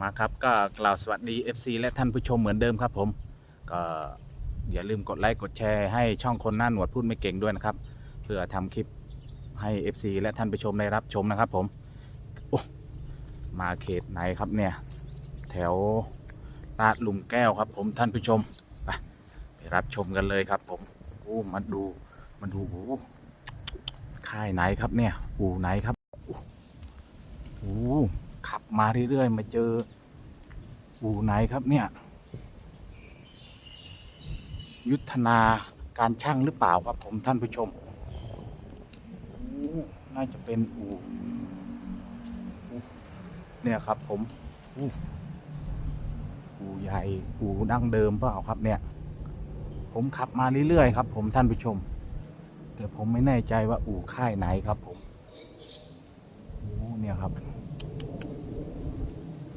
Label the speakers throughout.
Speaker 1: มาครับก็กล่าวสวัสดี FC และท่านผู้ชมเหมือนเดิมครับผม ก็อย่าลืมกดไลค์กดแชร์ให้ช่องคนหน้าหนวดพูดไม่เก่งด้วยนะครับ เพื่อทำคลิปให้ FC และท่านผู้ชมได้รับชมนะครับผมโอ้มาเขตไหนครับเนี่ย แถวลาดลุมแก้วครับ ผมท่านผู้ชมไปไปรับชมกันเลยครับ ผมโอ้มาดูมาดูโอ้ค่ายไหนครับเนี่ย อู่ไหนครับโอ้ ขับมาเรื่อยๆ มาเจออู่ไหนครับเนี่ย ยุทธนาการช่างหรือเปล่าครับผมท่านผู้ชม น่าจะเป็นอู่เนี่ยครับผมอู่อู่ใหญ่อู่ดั้งเดิมเปล่าครับเนี่ย ผมขับมาเรื่อยๆครับ ผมท่านผู้ชม แต่ผมไม่แน่ใจว่าอู่ค่ายไหนครับผมโอ้เนี่ยครับ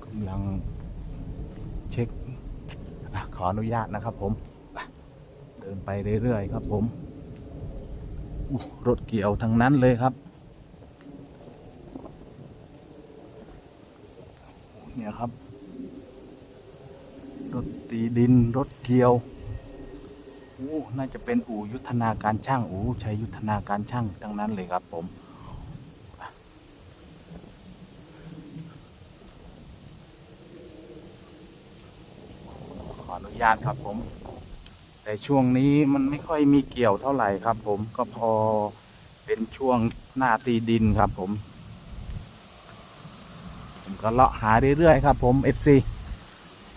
Speaker 1: กำลังเช็คขออนุญาตนะครับผม เดินไปเรื่อยๆครับผมรถเกี่ยวทั้งนั้นเลยครับ เนี่ยครับ รถตีดินรถเกี่ยวโอ้น่าจะเป็นอู่ยุทธนาการช่างอู่ใช้ยุทธนาการช่างทั้งนั้นเลยครับผม ขออ นุญาตครับผม แต่ช่วงนี้มันไม่ค่อยมีเกี่ยวเท่าไหร่ครับ ผมก็พอเป็นช่วงหน้าตีดินครับผม ผมก็เลาะหาเรื่อยๆครับ ผม FC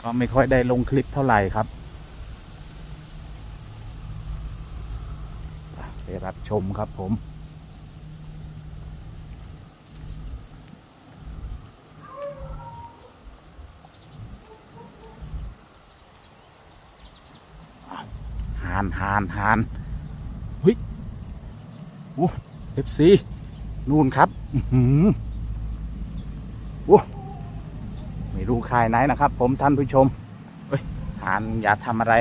Speaker 1: ก็ไม่ค่อยได้ลงคลิปเท่าไหร่ครับไปรับชมครับผม หานหานหานเฮ้ยโอ้เอฟซีนู่นครับอือหือโอ้ไม่รู้ค่ายไหนนะครับ ผมท่านผู้ชมเฮ้ยหานอย่าทำอะไร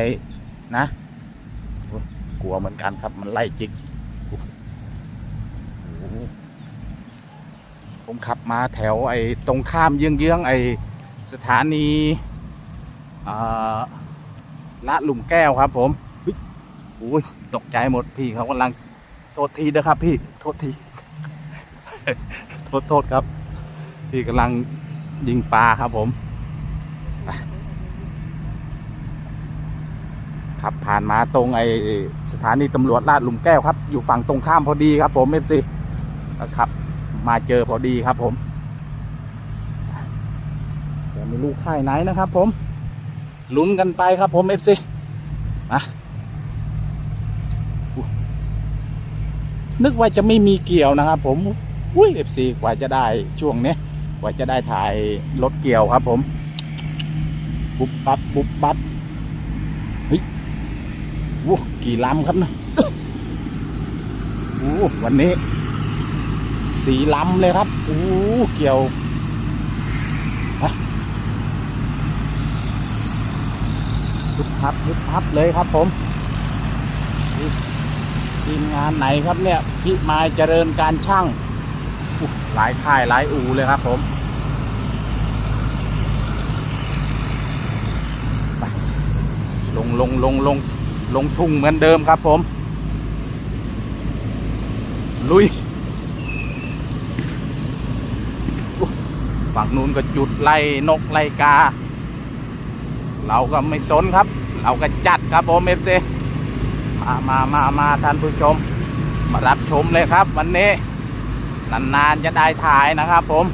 Speaker 1: นะโอ้กลัวเหมือนกันครับมันไล่จิกโอ้โหผมขับมาแถวไอ้ตรงข้ามเยื้องๆไอ้สถานีอ่าละหลุมแก้วครับผมโอ้ยตกใจหมดพี่เขากำลังโทษทีนะครับ พี่โทษทีโทษโทษครับ พี่กำลังยิงปลาครับผมขับผ่านมาตรงไอสถานีตำรวจลาดหลุมแก้วครับ อยู่ฝั่งตรงข้ามพอดีครับผมเอฟซีขับ มาเจอพอดีครับผมแต่ไม่รู้ค่ายไหนนะครับผมลุ้นกันไปครับผมเอฟซีมา นึกว่าจะไม่มีเกี่ยวนะครับ ผมอุ้ยเอฟซีกว่าจะได้ช่วงนี้กว่าจะได้ถ่ายรถเกี่ยวครับ ผมบุบบับบุบบับเฮ้ยโอ้กี่ลำครับนะโอ้วันนี้ สีลำเลยครับโอ้เกี่ยวฮะฮึบพับฮึบพับเลยครับผม ทีมงานไหนครับเนี่ยพิมายเจริญการช่างหลายค่ายหลายอู่เลยครับผมลงลงลงลงลงทุ่งเหมือนเดิมครับผม ลุยอุ๊ยฝั่งนู้นก็จุดไล่นกไล่กา เราก็ไม่สนครับ เราก็จัดครับผมเอฟซี มามามามาท่านผู้ชม มารับชมเลยครับ วันนี้ นานๆจะได้ถ่ายนะครับผม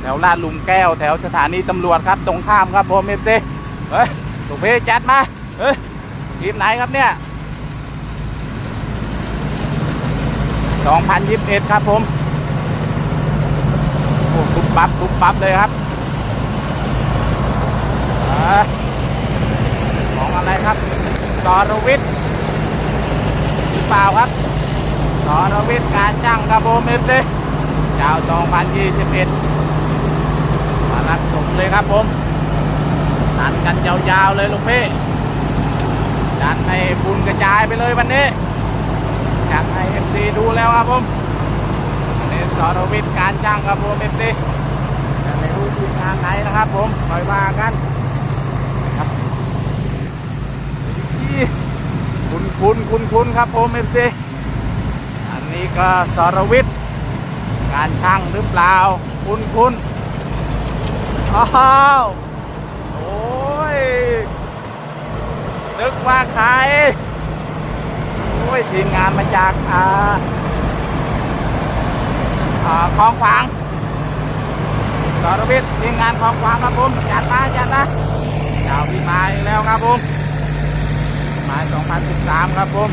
Speaker 1: แถวลาดลุมแก้วแถวสถานีตำรวจครับ ตรงข้ามครับผมเอฟซีเฮ้ยถูกเพจัดมาเฮ้ยทีมไหนครับเนี่ย2021 ครับผมโอ้ทุบปั๊บทุบปั๊บเลยครับอของอะไรครับสรวิทย์ เปล่าครับสรวิทย์การช่างครับมเอฟซีเจ้า2021 มารับชมเลยครับผมดันกันยาวๆเลยลูกพี่ดันให้บุญกระจายไปเลยวันนี้อยากให้เอฟซีดูแล้วครับผมอันนี้สรวิทย์การช่างครับมเอฟซีแต่ไม่รู้ทีมงานไหนนะครับครับผมคอยว่ากันครับอี คุณคุณคุณครับผมเอฟซีอันนี้ก็สรวิทย์การช่างหรือเปล่า คุณคุณอ้าวโอ้ยนึกว่าใครโอ้ยทีมงานมาจากอ่าอ่าคลองขวางสรวิทย์ทีมงานคลองขวางครับผมจัดมาจัดนะเจ้าพี่ไม้แล้วครับผม ไม้2013 ครับผม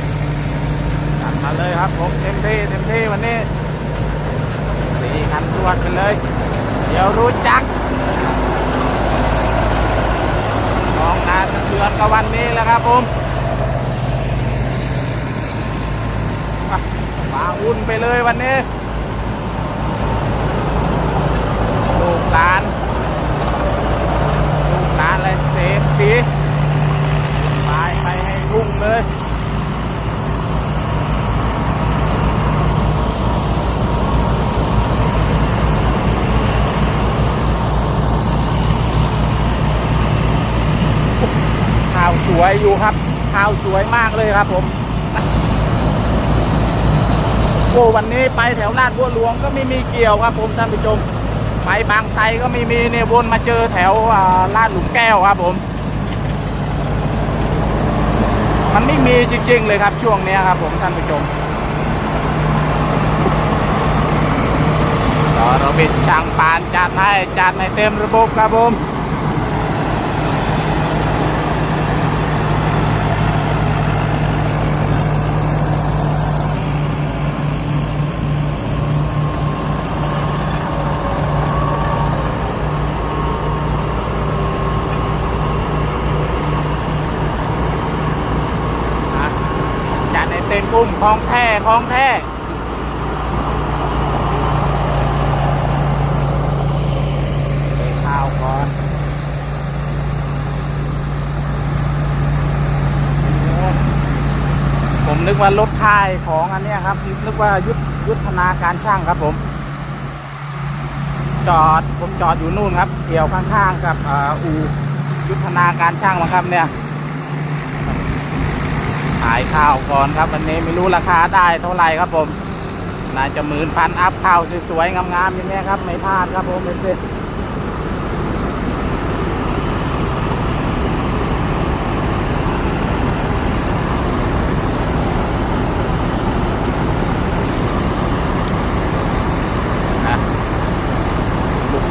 Speaker 1: จัดมาเลยครับผมเต็มที่เต็มที่วันนี้สี่คันตรวจกันเลย เดี๋ยวรู้จักมองนาสะเทือนกับวันนี้แล้วครับผมมาอุ่นไปเลยวันนี้ลูกหลานลูกหลานอะไรเสพสีตายไปให้รุ่ง เลยข้าวสวยอยู่ครับข้าวสวยมากเลยครับผมโอ้วันนี้ไปแถวลาดบัวหลวงก็ไม่มีเกี่ยวครับผมท่านผู้ชมไปบางไทรก็ไม่มีเนี่ยวนมาเจอแถวลาดหลุมแก้วครับผม มันไม่มีจริง ๆ เลยครับช่วงนี้ครับผมท่านผู้ชมสรบิดช่างปานจัดให้จัดในเต็มระบบครับผม เต็มกุ้มคลองแท้คลองแท้ไปข้าวก่อนผมนึกว่ารถค่ายของอันนี้ครับ นึกว่ายุทธยุทธนาการช่างครับผม จอดผมจอดอยู่นู่นครับเกี่ยวข้างๆกับอ่าอูยุทธนาการช่างมั้งครับเนี่ย ขายข้าวก่อนครับวันนี้ไม่รู้ราคาได้เท่าไหร่ครับผมน่าจะหมื่นพันอัพข้าวสวยๆงามๆอย่างนี้ครับไม่พลาดครับผมเป็นเซ็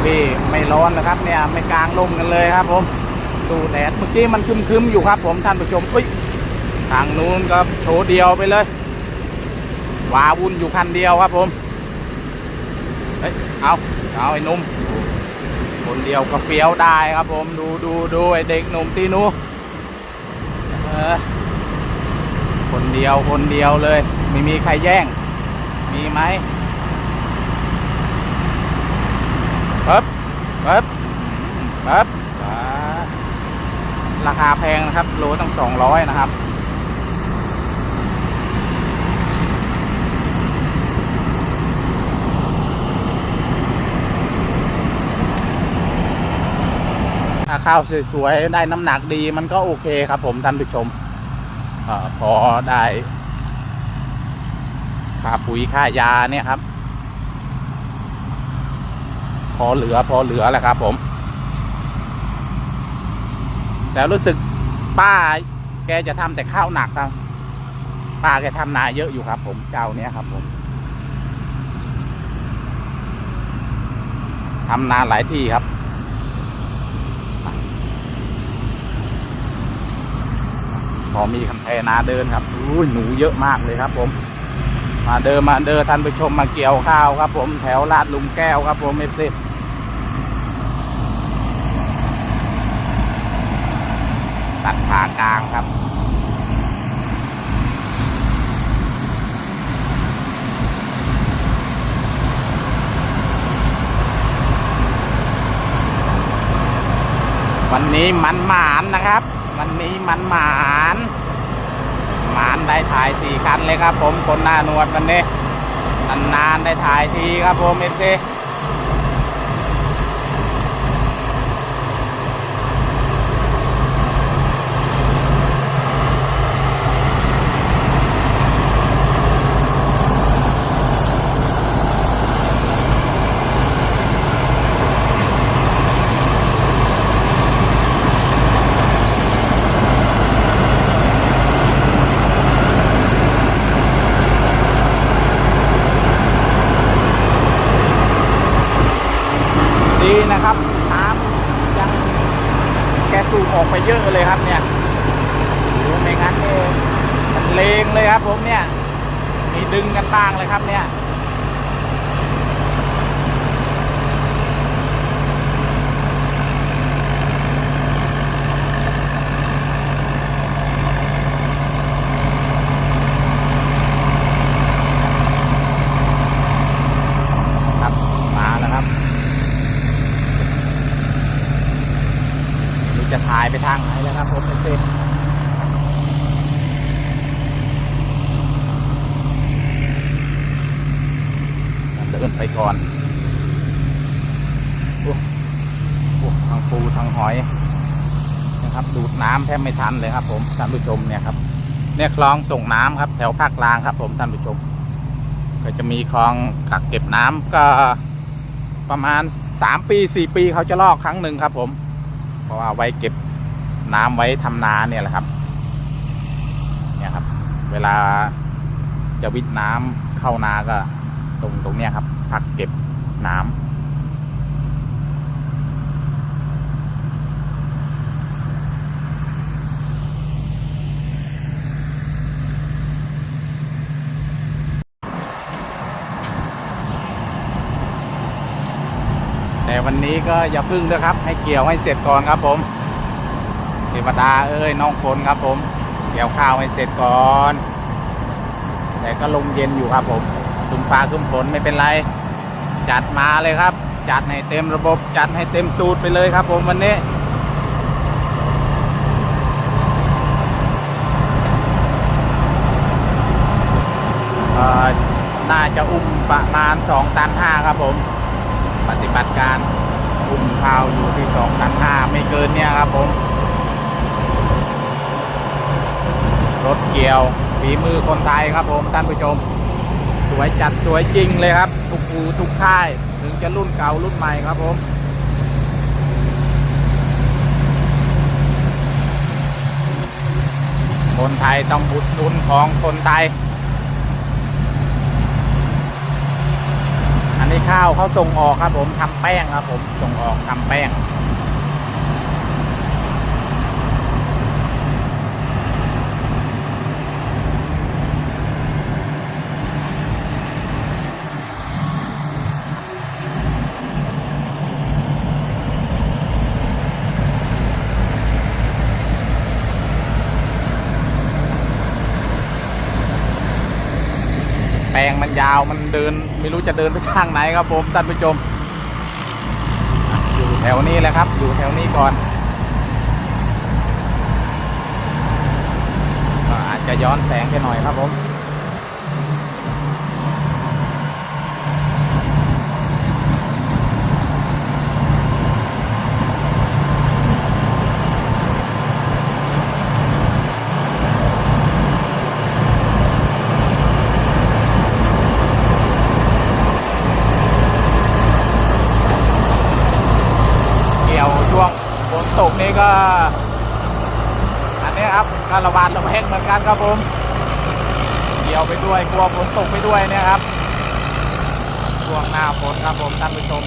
Speaker 1: ที่ไม่ร้อนนะครับเนี่ยไม่กลางลมกันเลยครับผม สู้แดดเมื่อกี้มันคึมๆอยู่ครับผมท่านผู้ชมเอ้ย ทางนู้นก็โชว์เดียวไปเลยวาวุ่นอยู่คันเดียวครับผมเฮ้ยเอาเอาไอ้นุ่มคนเดียวก็เฟี้ยวได้ครับผมดูดูดูไอ้เด็กหนุ่มตีนูเออคนเดียวคนเดียวเลย ไม่มีใครแย่ง มีไหมปึ๊บปึ๊บปึ๊บอ่าราคาแพงนะครับโลตั้งสองร้อยนะครับ ข้าวสวยๆ ได้น้ำหนักดีมันก็โอเคครับผมท่านผู้ชมอพอได้ค่าปุ๋ยค่ายาเนี่ยครับ พอเหลือพอเหลือแหละครับผม แต่รู้สึกป้าแกจะทำแต่ข้าวหนักครับ ป้าแกทำนาเยอะอยู่ครับผมเจ้าเนี้ยครับผมทำนาหลายที่ครับ อมีคันแทนาเดินครับอุ้หนูเยอะมากเลยครับ ผม มาเดินมาเดินท่านผู้ชมมาเกี่ยวข้าวครับ ผมแถวลาดลุมแก้วครับ ผมเอฟซีตัดขากลางครับวันนี้มันหมานนะครับ วันนี้มันหมานหมานได้ถ่ายสี่คันเลยครับผมคนหน้าหนวดวันนี้นานๆได้ถ่ายทีครับผมเอฟซี ครับ น้ำยังแกสูบออกไปเยอะเลยครับเนี่ยโอ้ไม่งั้นเนี่ยมันเลงเลยครับผมเนี่ย มีดึงกันบ้างเลยครับเนี่ย ครับมาแล้วครับนี่ จะถ่ายไปทางไหนแล้วครับผมเต้นเดินไปก่อนโอ้โอ้ทางปูทางหอยนะครับ ดูดน้ำแทบไม่ทันเลยครับ ผมท่านผู้ชมเนี่ยครับ เนี่ยคลองส่งน้ำครับ แถวภาคกลางครับ ผมท่านผู้ชม ก็จะมีคลองกักเก็บน้ำก็ประมาณ 3 ปี 4 ปีเขาจะลอกครั้งหนึ่งครับผม เพราะว่าไว้เก็บน้ำไว้ทำนาเนี่ยแหละครับ เนี่ยครับ เวลาจะวิดน้ำเข้านาก็ตรงตรงเนี้ยครับพักเก็บน้ำ วันนี้ก็อย่าพึ่งด้วยครับ ให้เกี่ยวให้เสร็จก่อนครับผมเทวดาเอ้ยน้องฝนครับผม เกี่ยวข้าวให้เสร็จก่อน แต่ก็ลมเย็นอยู่ครับผมคุมฟ้าคุมฝนไม่เป็นไร จัดมาเลยครับ จัดให้เต็มระบบจัดให้เต็มสูตรไปเลยครับผมวันนี้น่าจะอุ้มประมาณ 2 ตัน5ครับผม ปฏิบัติการ อุ้มข้าวอยู่ที่2ตัน5ไม่เกินเนี่ยครับผม รถเกี่ยวฝีมือคนไทยครับผมท่านผู้ชม สวยจัดสวยจริงเลยครับ ทุกอูทุกค่าย ถึงจะรุ่นเก่ารุ่นใหม่ครับผมคนไทยต้องอุดหนุนของคนไทย นี้ข้าวเขาส่งออกครับผมทำแป้งครับผมส่งออกทำแป้ง งมันยาวมันเดินไม่รู้จะเดินไปทางไหนครับผมท่านผู้ชม อยู่แถวนี้แหละครับ อยู่แถวนี้ก่อนอาจจะย้อนแสงแค่หน่อยครับผม เกี่ยวช่วงฝนต ก็ อันนี้ครับก็ระบาดระแวงเหมือนกันครับผมเกี่ยวไปด้วยกลัวฝนตกไปด้วยเนี่ยครับช่วงหน้าฝนครับผมท่านผู้ชม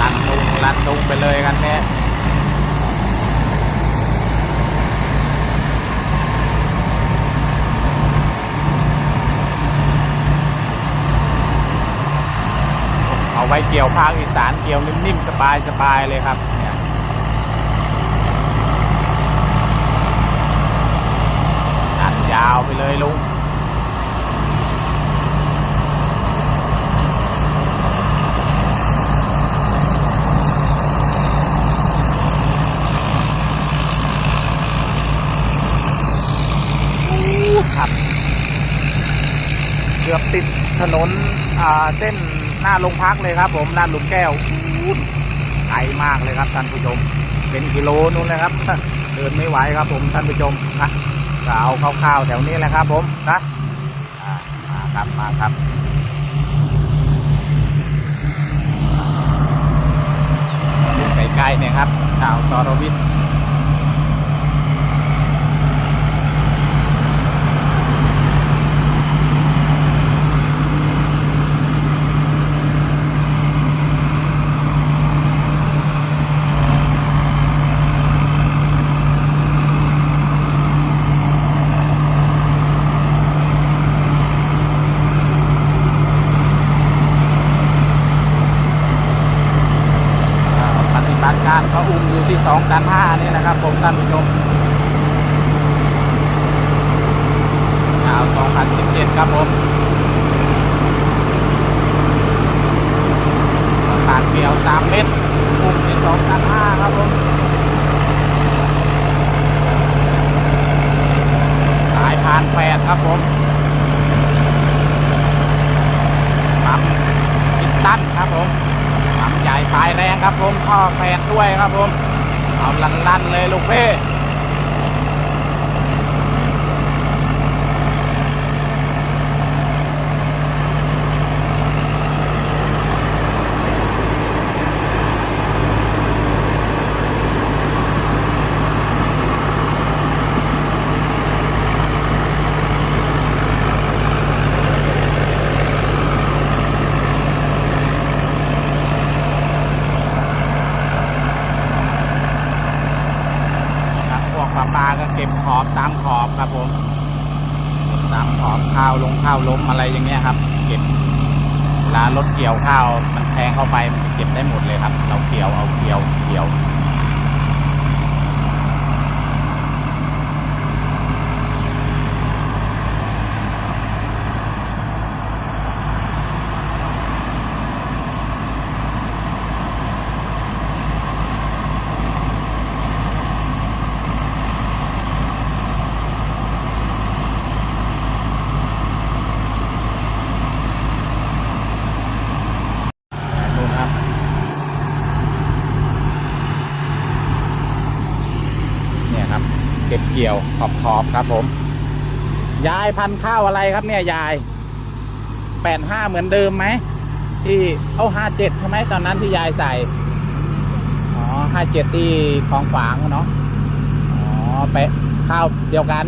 Speaker 1: ลันตุงลันตุงไปเลยกันเนี่ย เอาไว้เกี่ยวภาคอีสานเกี่ยวนิ่มๆสบายๆเลยครับเนี่ยอัดยาวไปเลยลุงครับเกือบติดถนนอ่าเส้น หน้าโรงพักเลยครับผมลาดหลุมแก้วไกลมากเลยครับท่านผู้ชม เป็นกิโลนู้นเลยครับเดินไม่ไหวครับผมท่านผู้ชมนะก็เอาคร่าวๆแถวนี้แหละครับผมนะมาครับมาครับใกล้ๆเนี่ยครับดาวซอรวิทย์ ก็อุ้มอยู่ที่ สองตันห้านี่นะครับ ผมท่านผู้ชมยาว2017ครับผมตานเปียว3เมตรอุ้มที่สองตันห้าครับผมสายพานแปดครับผมปั๊มอินตันครับผมปั๊มใหญ่สายแรงครับผมท่อแปดด้วยครับผม เอาลั่นเลยลูกเพ่ ครับพวกปลาปลาก็เก็บขอบตามขอบครับผมเก็บตามขอบข้าวลงข้าวล้มอะไรอย่างเงี้ยครับ เก็บเวลารถ เกี่ยวข้าวมันแทงเข้าไปมันจะเก็บได้หมดเลยครับ เราเกี่ยวเอาเกี่ยวเกี่ยว ดูครับ เนี่ยครับ เก็บเกี่ยว ขอบขอบๆครับผม ยายพันข้าวอะไรครับเนี่ยยายแปดห้าเหมือนเดิมไหมที่เอาห้าเจ็ดใช่ไหมตอนนั้นที่ยายใส่ อ๋อห้าเจ็ดที่คลองฝางเนาะ อ๋อไปะข้าวเดียวกัน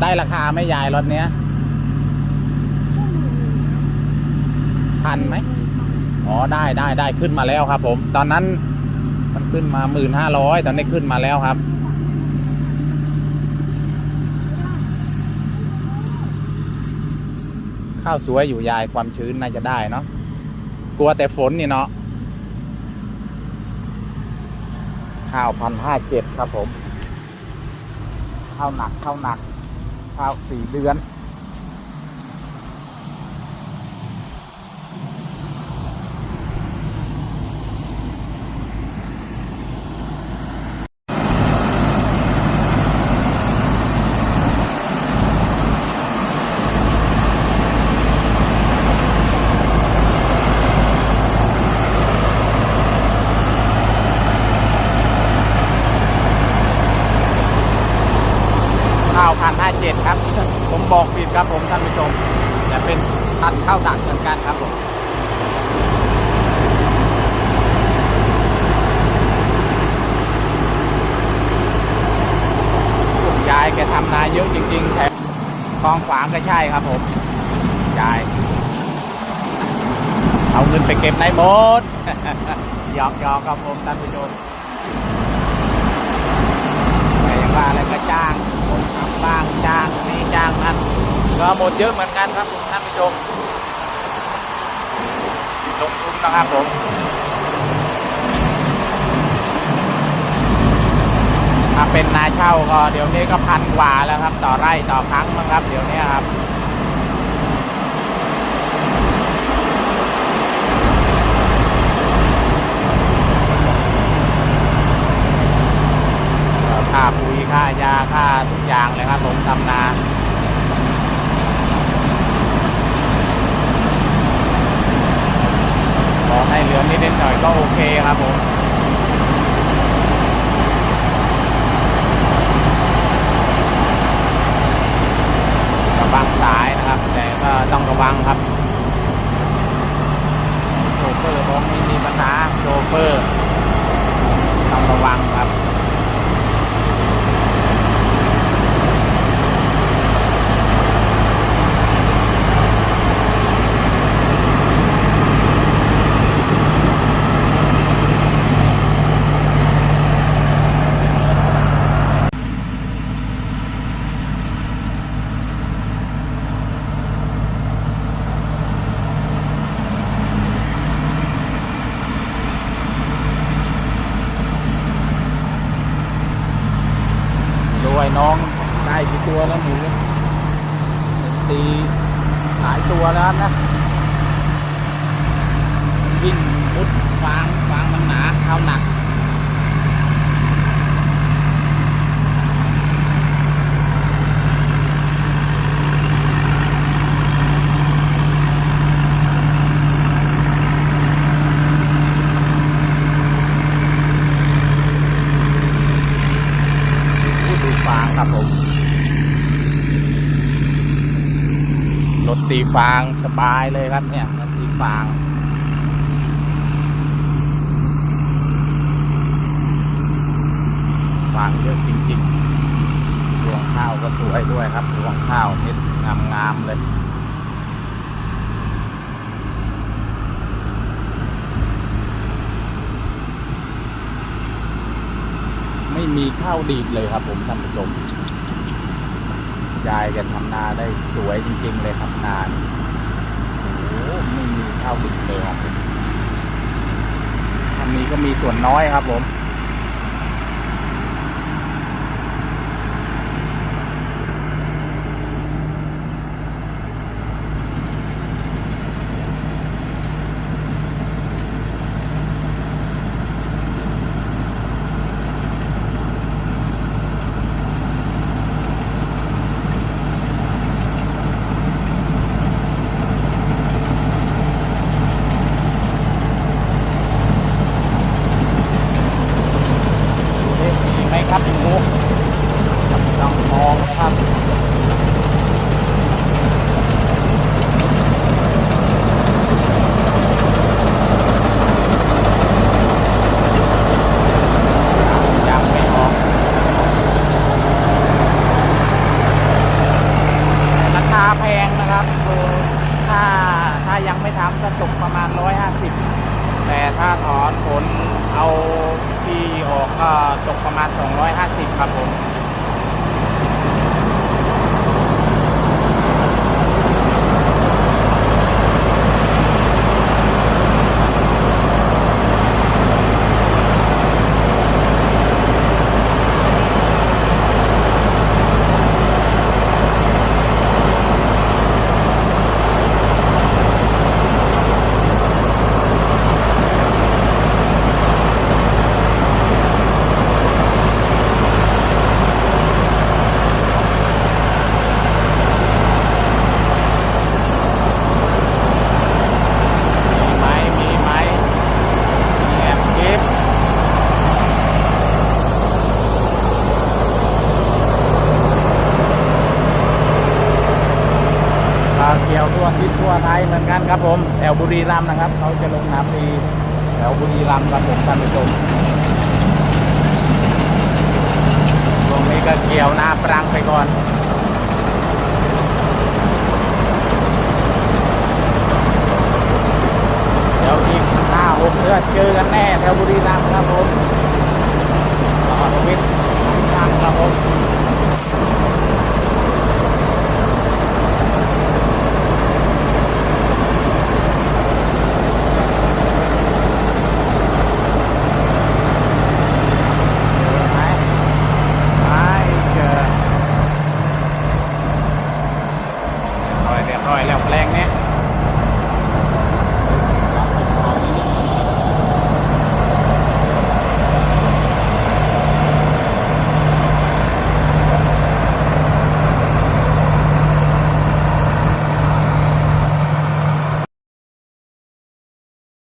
Speaker 1: ได้ราคาไหมยายรถเนี้ยทันไหมอ๋อได้ได้ได้ขึ้นมาแล้วครับ ผม ตอนนั้นมันขึ้นมาหมื่นห้าร้อยตอนนี้ขึ้นมาแล้วครับ ข้าวสวยอยู่ยายความชื้นน่าจะได้เนาะกลัวแต่ฝนนี่เนาะข้าวพันห้าเจ็ดครับผม ข้าวหนักข้าวหนักข้าวสี่เดือน ข้าวพันห้าเจ็ดครับ ผมบอกผิด ครับผมท่านผู้ชมแต่เป็นพันข้าวตักเหมือนกันครับผมคุณยายแกทำนาเยอะจริง ๆแถมคลองขวางก็ใช่ครับผมยาย เอาเงินไปเก็บในหมดหยอกหยอกครับผมท่านผู้ชมแต่อย่างว่าอะไรก็จ้างคนทำบ้างจ้างนี่จ้างนั่น ก็หมดเยอะเหมือนกันครับผมท่านผู้ชมลงทุนนะครับผมถ้าเป็นนาเช่าก็เดี๋ยวนี้ก็พันกว่าแล้วครับ ต่อไร่ต่อครั้งมั้งครับ เดี๋ยวนี้ครับค่าปุ๋ยค่ายาค่าทุกอย่างเลยครับผมทำนา ขอให้เหลือนิดๆหน่อยก็โอเคครับผมระวังสายนะครับ แต่ก็ต้องระวังครับโชเฟอร์ผมไม่มีปัญหาโชเฟอร์ ฟางสบายเลยครับเนี่ยรถตีฟางฟางเยอะจริงๆรวงข้าวก็สวยด้วยครับรวงข้าวเม็ดงามๆเลยไม่มีข้าวดีดเลยครับผมท่านผู้ชม ยายจะทำนาได้สวยจริง ๆ เลยครับนานโอ้ไม่มีข้าวดีดเลยครับผมถ้ามีก็มีส่วนน้อยครับผม ลำครับผมท่านผู้ชมตรงนี้ก็เกี่ยวหน้าปรังไปก่อนเดี๋ยวอีกห้าหกเดือนเจอกันแน่แถวบุรีรัมย์ครับผมตลอดชีวิตทางครับผม